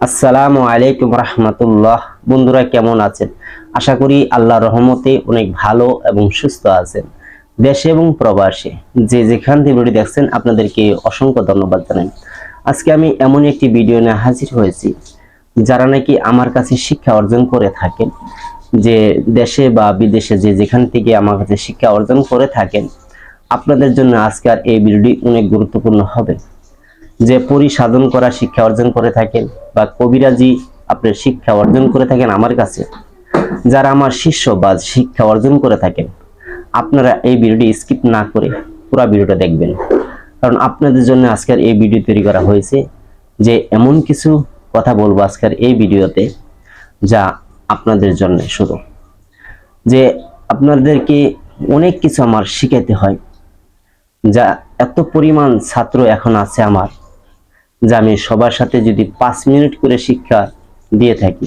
আসসালামু আলাইকুম রহমতুল্লাহ। বন্ধুরা কেমন আছেন? আশা করি আল্লাহ রহমতে অনেক ভালো এবং সুস্থ আছেন। দেশে এবং প্রবাসে যে যেখান থেকে ভিডিও দেখছেন, আপনাদেরকে অসংখ্য ধন্যবাদ জানাই। আজকে আমি এমন একটি ভিডিও নিয়ে হাজির হয়েছি, যারা নাকি আমার কাছে শিক্ষা অর্জন করে থাকেন, যে দেশে বা বিদেশে যে যেখান থেকে আমার কাছে শিক্ষা অর্জন করে থাকেন, আপনাদের জন্য আজকের এই ভিডিওটি অনেক গুরুত্বপূর্ণ হবে। যে পরিসাধন করা, শিক্ষা অর্জন করে থাকেন বা কবিরাজি আপনার শিক্ষা অর্জন করে থাকেন আমার কাছে, যারা আমার শিষ্য বা শিক্ষা অর্জন করে থাকেন, আপনারা এই ভিডিওটি স্কিপ না করে পুরো ভিডিওটা দেখবেন। কারণ আপনাদের জন্য আজকের এই ভিডিও তৈরি করা হয়েছে যে এমন কিছু কথা বলব আজকের এই ভিডিওতে যা আপনাদের জন্য শুধু যে আপনাদেরকে অনেক কিছু আমার শিখাতে হয়, যা এত পরিমাণ ছাত্র এখন আছে আমার। যে আমি সবার সাথে যদি পাঁচ মিনিট করে শিক্ষা দিয়ে থাকি,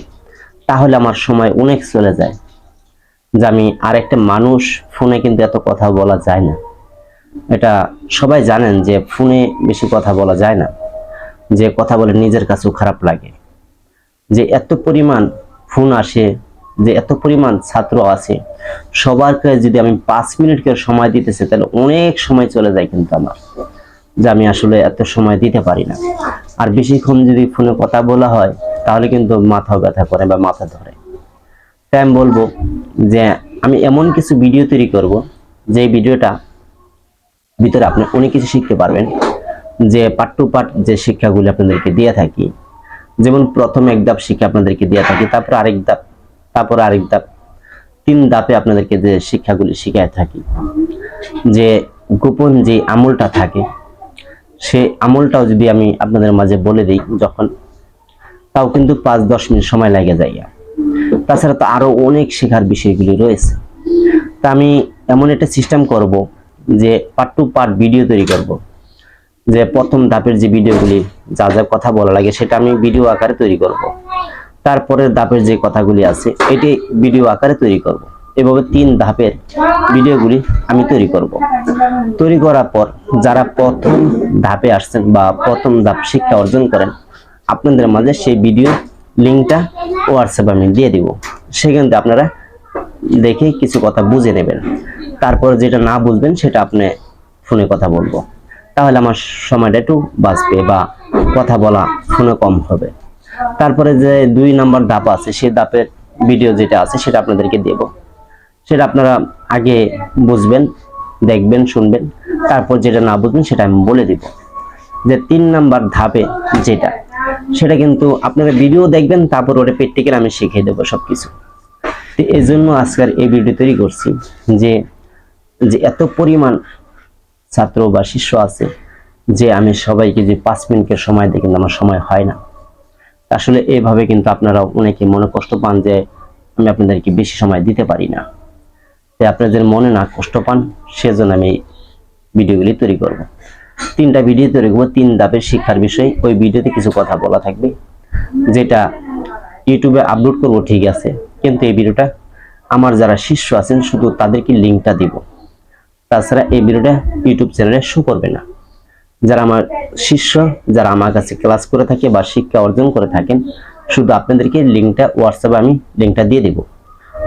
তাহলে আমার সময় অনেক চলে যায়। যে আমি আর একটা মানুষ, ফোনে কিন্তু এত কথা বলা যায় না। এটা সবাই জানেন যে ফোনে বেশি কথা বলা যায় না। যে কথা বলে নিজের কাছেও খারাপ লাগে। যে এত পরিমাণ ফোন আসে, যে এত পরিমাণ ছাত্র আছে, সবারকে যদি আমি পাঁচ মিনিট করে সময় দিতেছি, তাহলে অনেক সময় চলে যায় কিন্তু আমার। যে আমি আসলে এত সময় দিতে পারি না। আর বেশিক্ষণ যদি ফোনে কথা বলা হয়, তাহলে কিন্তু মাথা ব্যথা করে বা মাথা ধরে। তাই আমি বলব যে আমি এমন কিছু ভিডিও তৈরি করব যে ভিডিওটা ভিতরে আপনি অনেক কিছু শিখতে পারবেন। যে পার্ট টু পার্ট যে শিক্ষাগুলি আপনাদেরকে দিয়ে থাকি। যেমন প্রথম এক ধাপ শিক্ষা আপনাদেরকে দিয়ে থাকি, তারপর আরেক ধাপ, তারপর আরেক ধাপ, তিন ধাপে আপনাদেরকে যে শিক্ষাগুলি শিখায় থাকি। যে গোপন যে আমলটা থাকে সে আমলটাও যদি আমি আপনাদের মাঝে বলে দিই যখন, তাও কিন্তু পাঁচ, দশ মিনিট সময় লাগে যায় তাছাড়া তো আরও অনেক শেখার বিষয়গুলি রয়েছে। তা আমি এমন একটা সিস্টেম করব যে পার্ট টু পার্ট ভিডিও তৈরি করব। যে প্রথম ধাপের যে ভিডিওগুলি যা যা কথা বলা লাগে সেটা আমি ভিডিও আকারে তৈরি করব। তারপরের ধাপের যে কথাগুলি আছে, এটি ভিডিও আকারে তৈরি করব। এভাবে তিন ধাপের ভিডিওগুলি আমি তৈরি করব। তৈরি করার পর যারা প্রথম ধাপে আসছেন বা প্রথম ধাপ শিক্ষা অর্জন করেন, আপনাদের মাঝে সেই ভিডিও লিঙ্কটা হোয়াটসঅ্যাপে আমি দিয়ে দিব। সেখান থেকে আপনারা দেখে কিছু কথা বুঝে নেবেন। তারপর যেটা না বুঝবেন সেটা আপনি ফোনে কথা বলব। তাহলে আমার সময়টা একটু বাঁচবে বা কথা বলা ফোনে কম হবে। তারপরে যে দুই নাম্বার ধাপ আছে, সেই ধাপের ভিডিও যেটা আছে সেটা আপনাদেরকে দেব। সেটা আপনারা আগে বুঝবেন, দেখবেন, শুনবেন। তারপর যেটা না বুঝবেন সেটা আমি বলে দিব। যে তিন নাম্বার ধাপে যেটা, সেটা কিন্তু আপনারা ভিডিও দেখবেন, তারপর ওটা প্র্যাকটিক্যাল আমি শিখিয়ে দেবো সবকিছু। তো এই জন্য আজকের এই ভিডিও তৈরি করছি যে যে এত পরিমাণ ছাত্র বা শিষ্য আছে যে আমি সবাইকে যে পাঁচ মিনিটের সময় দিই, কিন্তু আমার সময় হয় না। আসলে এভাবে কিন্তু আপনারা অনেকে মনে কষ্ট পান যে আমি আপনাদেরকে বেশি সময় দিতে পারি না। তাই আপনাদের মনে না কষ্ট পান, সেজন্য আমি ভিডিওগুলি তৈরি করব। তিনটা ভিডিও তৈরি করব, তিন ধাপের শিক্ষার বিষয়। ওই ভিডিওতে কিছু কথা বলা থাকবে, যেটা ইউটিউবে আপলোড করব, ঠিক আছে। কিন্তু এই ভিডিওটা আমার যারা শিষ্য আছেন, শুধু তাদেরকে লিঙ্কটা দিব। তাছাড়া এই ভিডিওটা ইউটিউব চ্যানেলে শো করবে না। যারা আমার শিষ্য, যারা আমার কাছে ক্লাস করে থাকে বা শিক্ষা অর্জন করে থাকেন, শুধু আপনাদেরকে লিঙ্কটা হোয়াটসঅ্যাপে আমি লিঙ্কটা দিয়ে দিব।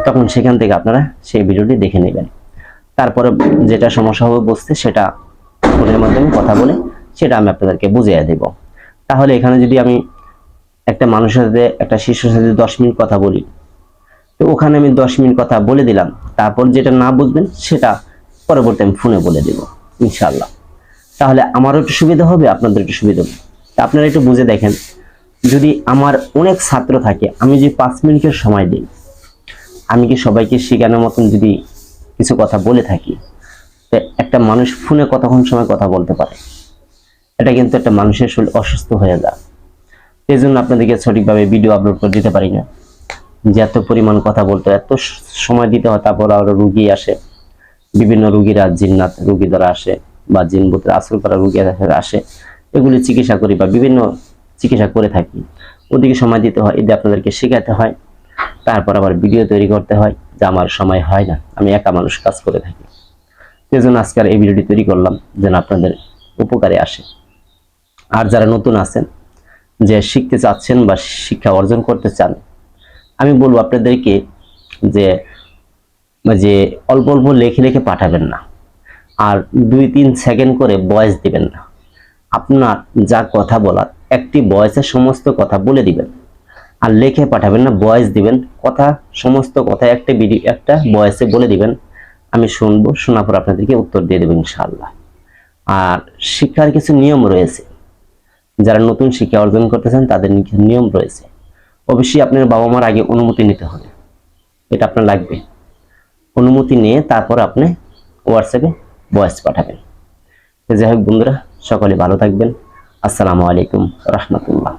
তখন সেখান থেকে আপনারা সেই ভিডিওটি দেখে নেবেন। তারপরে যেটা সমস্যা হবে বুঝতে সেটা ফোনের মাধ্যমে কথা বলে সেটা আমি আপনাদেরকে বুঝিয়ে দেব। তাহলে এখানে যদি আমি একটা মানুষের সাথে, একটা শিশুর সাথে দশ মিনিট কথা বলি, তো ওখানে আমি দশ মিনিট কথা বলে দিলাম। তারপর যেটা না বুঝবেন সেটা পরবর্তী আমি ফোনে বলে দেব ইনশাল্লাহ তাহলে আমারও একটু সুবিধা হবে, আপনাদের একটু সুবিধা হবে। তা আপনারা একটু বুঝে দেখেন, যদি আমার অনেক ছাত্র থাকে, আমি যদি পাঁচ মিনিটের সময় দিই আমি কি সবাইকে শেখানোর মতন যদি কিছু কথা বলে থাকি, তো একটা মানুষ ফোনে কতক্ষণ সময় কথা বলতে পারে? এটা কিন্তু একটা মানুষের শরীর অসুস্থ হয়ে যায়। এই জন্য আপনাদেরকে সঠিকভাবে ভিডিও আপলোড করে দিতে পারি না। যে এত পরিমাণ কথা বলতে, এত সময় দিতে হয়, তারপর আরও রুগী আসে। বিভিন্ন রুগীরা জিন্নাত, রুগী দ্বারা আসে বা জিনবুতের আসল করা রুগীরা আসে। এগুলি চিকিৎসা করি বা বিভিন্ন চিকিৎসা করে থাকি। ওদিকে সময় দিতে হয়, এদের আপনাদেরকে শেখাতে হয়। তারপর আবার ভিডিও তৈরি করতে হয়, যা আমার সময় হয় না। আমি একা মানুষ কাজ করে থাকি। সেজন্য আজকের এই ভিডিওটি তৈরি করলাম যেন আপনাদের উপকারে আসে। আর যারা নতুন আছেন, যে শিখতে চাচ্ছেন বা শিক্ষা অর্জন করতে চান, আমি বলব আপনাদেরকে যে যে অল্প অল্প লেখে লেখে পাঠাবেন না। আর দুই তিন সেকেন্ড করে ভয়েস দিবেন না। আপনার যা কথা বলার, একটি ভয়েসে সমস্ত কথা বলে দিবেন। আর লেখে পাঠাবেন না ভয়েস দিবেন। কথা, সমস্ত কথা, একটা ভিডিও একটা ভয়েসে বলে দিবেন। আমি শুনব, শোনার পর আপনাদেরকে উত্তর দিয়ে দেবো ইনশাআল্লাহ। আর শিক্ষার কিছু নিয়ম রয়েছে। যারা নতুন শিক্ষা অর্জন করতেছেন, তাদের নিয়ম রয়েছে। অবশ্যই আপনার বাবা মার আগে অনুমতি নিতে হবে। এটা আপনার লাগবে। অনুমতি নিয়ে তারপর আপনি হোয়াটসঅ্যাপে ভয়েস পাঠাবেন। যাই হোক বন্ধুরা, সকলে ভালো থাকবেন। আসসালামু আলাইকুম রহমতুল্লাহ।